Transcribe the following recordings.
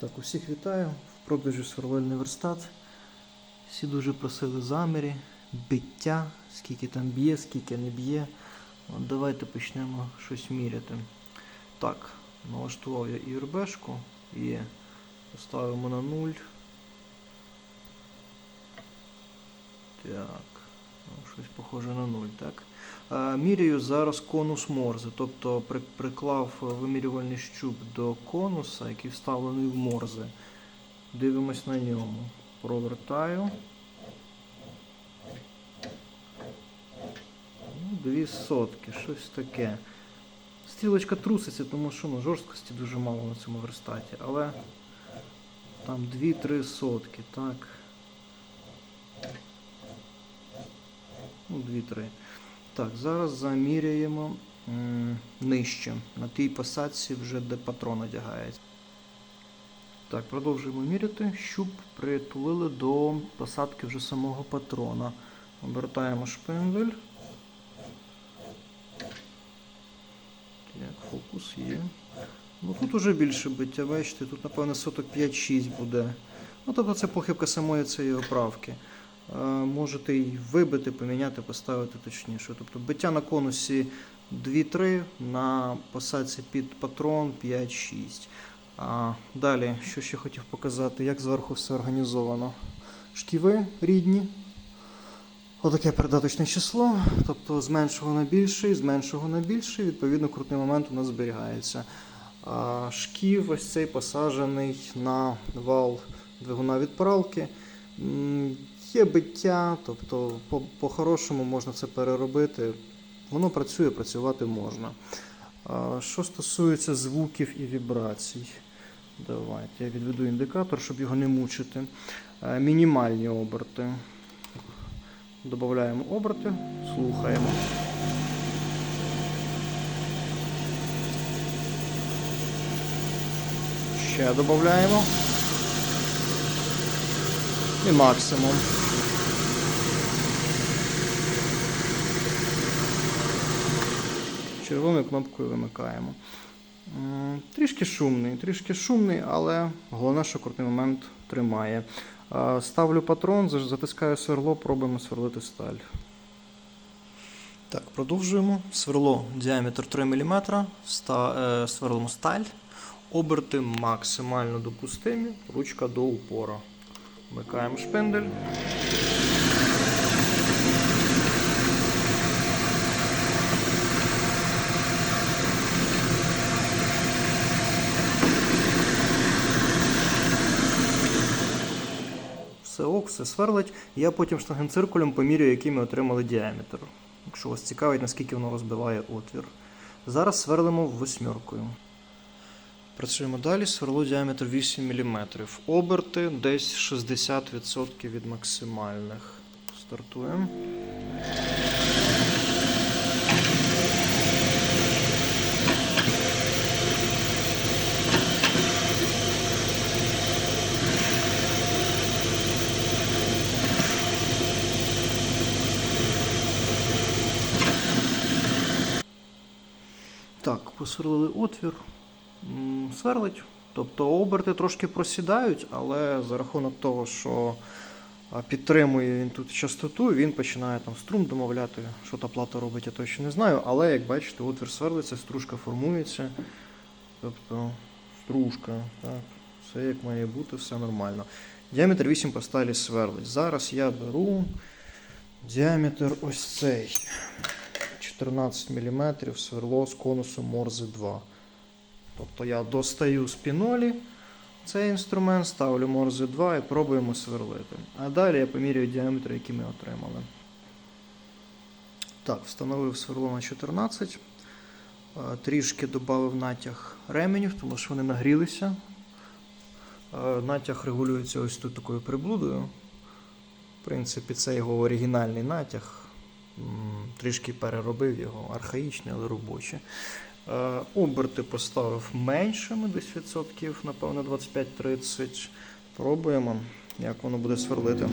Так, усіх вітаю. В продажі сверлильний верстат. Всі дуже просили замірі, биття, скільки там б'є, скільки не б'є. От давайте почнемо щось міряти. Так, налаштував я і поставимо на 0. Так, щось похоже на 0, так? Міряю зараз конус Морзе, тобто приклав вимірювальний щуп до конуса, який вставлений в Морзе. Дивимось на ньому. Провертаю. Ну, Дві сотки, щось таке. Стрілочка труситься, тому що ну, жорсткості дуже мало на цьому верстаті, але там 2-3 сотки, так. Ну, 2-3. Так, зараз заміряємо нижче. На тій посадці вже де патрон одягається. Так, продовжуємо міряти. Щуп притулили до посадки вже самого патрона. Обертаємо шпиндель. Так, фокус є. Ну тут уже більше биття, бачите, тут напевно соток 5-6 буде. Ну тобто це похибка самої цієї оправки. Е, Можете й вибити, поміняти, поставити точніше. Тобто биття на конусі 2-3, на посадці під патрон 5-6. А, далі, що ще хотів показати, як зверху все організовано. Шківи рідні. Отаке передаточне число, тобто з меншого на більший, з меншого на більший, відповідно, крутний момент у нас зберігається. Шків ось цей посаджений на вал двигуна відправки. М, Є биття, тобто по- по-хорошому можна це переробити. Воно працює, працювати можна. Що стосується звуків і вібрацій, давайте я відведу індикатор, щоб його не мучити. Е, Мінімальні оберти. Додаємо оберти, слухаємо. Ще додаємо. І максимум. Червоною кнопкою вимикаємо. Трішки шумний, трішки шумний, але головне, що крутий момент тримає. Ставлю патрон, затискаю сверло, пробуємо сверлити сталь. Так, продовжуємо. Сверло діаметр 3 мм, е, сверлимо сталь, оберти максимально допустимі, ручка до упора. Вмикаємо шпиндель. Все ок, все сверлить. Я потім штангенциркулем поміряю, який ми отримали діаметр. Якщо вас цікавить, наскільки воно розбиває отвір. Зараз сверлимо восьмеркою. Працюємо далі. Сверло діаметр 8 мм. Оберти десь 60% від максимальних. Стартуємо. Так, посверлили отвір. Сверлить. Тобто оберти трошки просідають, але за рахунок того, що підтримує він тут частоту, він починає там струм домовляти. Що та плата робить, я точно не знаю. Але як бачите, отвір сверлиться, стружка формується. Тобто стружка, так, все як має бути, все нормально. Діаметр 8 по сталі сверлить. Зараз я беру діаметр ось цей. 14 мм сверло з конусом Морзе 2. Тобто я достаю з пінолі цей інструмент, ставлю Морзе 2 і пробуємо сверлити. А далі я поміряю діаметр, який ми отримали. Так, встановив сверло на 14. Е, Трішки додав натяг ременів, тому що вони нагрілися. Е, Натяг регулюється ось тут такою приблудою. В принципі, це його оригінальний натяг. Трішки переробив його, архаїчне, але робочий. Е, Оберти поставив меншими, десь відсотків, напевно, 25-30. Пробуємо, як воно буде сверлити.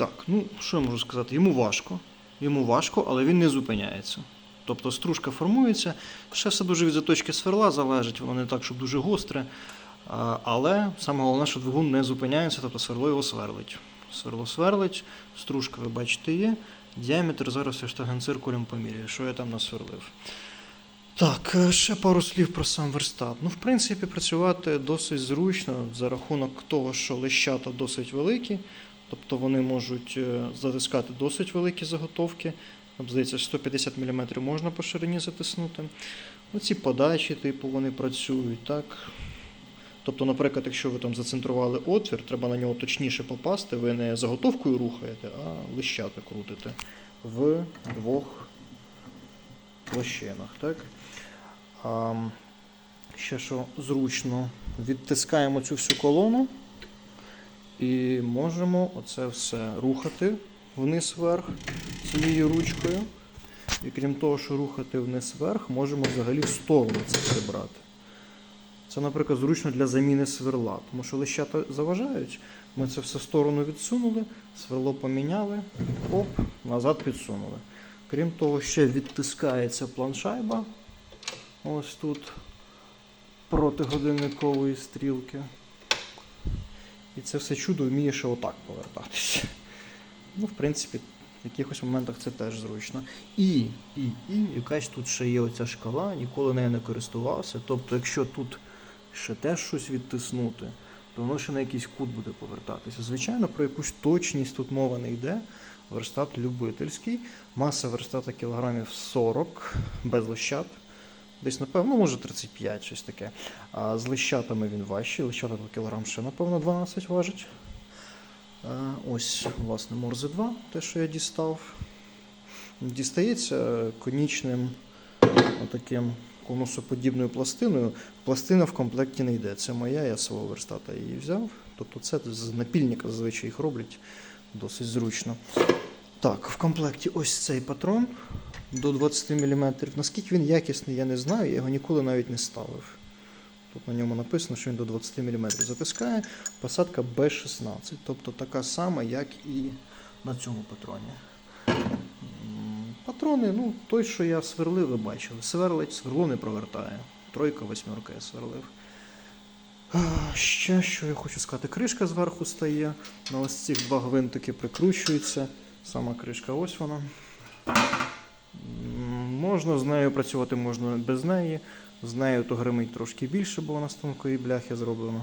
Так, ну що я можу сказати? Йому важко. Йому важко, але він не зупиняється. Тобто стружка формується, ще все дуже від заточки сверла залежить, воно не так, щоб дуже гостре. Але саме головне, що двигун не зупиняється, тобто сверло його сверлить. Сверло сверлить, стружка, ви бачите, є. Діаметр зараз я штангенциркулем поміряю, що я там насверлив. Так, е, ще пару слів про сам верстат. Ну, в принципі, працювати досить зручно за рахунок того, що лещата досить великі, тобто вони можуть е, затискати досить великі заготовки. Здається, 150 мм можна по ширині затиснути. Оці подачі, типу, вони працюють, так. Тобто, наприклад, якщо ви там зацентрували отвір, треба на нього точніше попасти, ви не заготовкою рухаєте, а лищата крутите в двох площинах. Так? А, ще що зручно, відтискаємо цю всю колону і можемо оце все рухати вниз вверх цією ручкою. І крім того, що рухати вниз вверх, можемо взагалі в сторону це прибрати. Це, наприклад, зручно для заміни сверла, тому що лищата заважають. Ми це все в сторону відсунули, сверло поміняли, оп, назад підсунули. Крім того, ще відтискається планшайба. Ось тут проти годинникової стрілки. І це все чудо вміє ще отак повертатися. Ну, в принципі, в якихось моментах це теж зручно. І, і, і якась тут ще є оця шкала, ніколи нею не користувався. Тобто, якщо тут ще теж щось відтиснути, то воно ще на якийсь кут буде повертатися. Звичайно, про якусь точність тут мова не йде. Верстат любительський, маса верстата кілограмів 40 без лищат. Десь, напевно, ну, може 35, щось таке. А з лищатами він важчий. Лищата то кілограм ще, напевно, 12 важить. Ось, власне, Морзе 2, те, що я дістав. Дістається конічним отаким конусоподібною пластиною. Пластина в комплекті не йде. Це моя, я свого верстата її взяв. Тобто це з напільника зазвичай їх роблять досить зручно. Так, в комплекті ось цей патрон до 20 мм. Наскільки він якісний, я не знаю, я його ніколи навіть не ставив. Тут на ньому написано, що він до 20 мм затискає. Посадка B16, тобто така сама, як і на цьому патроні. Патрони, ну, той, що я сверлив, ви бачили. Сверлить, сверло не провертає. Тройка, восьмерка я сверлив. Ще що я хочу сказати, кришка зверху стає. На ось ці два гвинтики прикручуються. Сама кришка, ось вона. Можна з нею працювати, можна без неї. З нею то гримить трошки більше, бо вона з тонкої бляхи зроблена.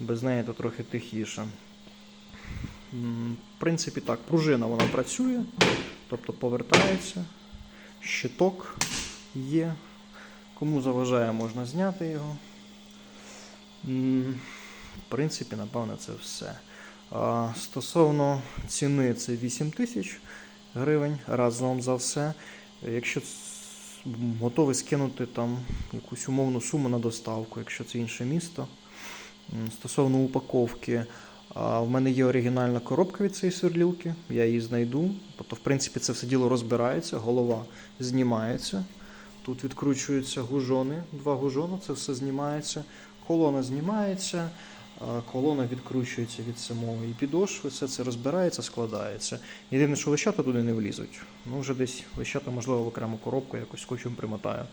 Без неї то трохи тихіше. В принципі, так, пружина вона працює, тобто повертається. Щиток є. Кому заважає, можна зняти його. В принципі, напевно, це все. Стосовно ціни, це 8 тисяч гривень разом за все. Якщо готовий скинути там якусь умовну суму на доставку, якщо це інше місто. Стосовно упаковки, в мене є оригінальна коробка від цієї сверлілки, я її знайду. Тобто, в принципі, це все діло розбирається, голова знімається. Тут відкручуються гужони, два гужони, це все знімається. Колона знімається, колона відкручується від самої підошви, все це розбирається, складається. Єдине, що лищата туди не влізуть. Ну, вже десь лищата, можливо, в окрему коробку якось скотчем примотаю.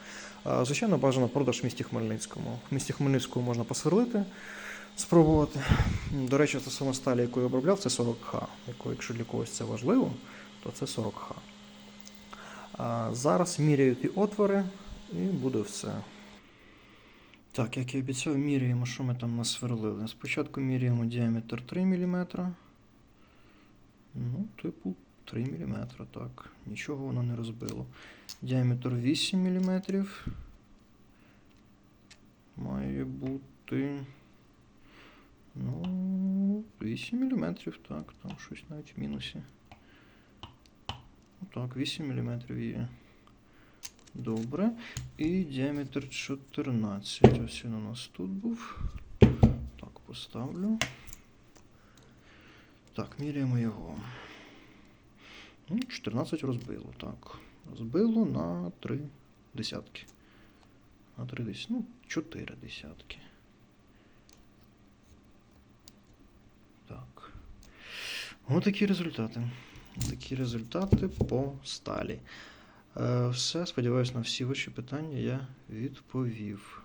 Звичайно, бажано продаж в місті Хмельницькому. В місті Хмельницькому можна посверлити, спробувати. До речі, стосовно сталі, яку я обробляв, це 40Х. Яку, якщо для когось це важливо, то це 40Х. Зараз міряю ті отвори і буде все. Так, як і обіцяв, міряємо, що ми там насверлили. Спочатку міряємо діаметр 3 мм. Ну, типу 3 мм, так. Нічого воно не розбило. Діаметр 8 мм. Має бути. Ну, 8 мм, так, там щось навіть в мінусі. Ну, Так, 8 мм є. Добре. І діаметр 14. Ось він у нас тут був. Так, поставлю. Так, міряємо його. Ну, 14 розбило, так. Розбило на 3 десятки. На 3 десятки. Ну, 4 десятки. Так. Отакі результати. Такі результати по сталі. Е, все, сподіваюся, на всі ваші питання я відповів.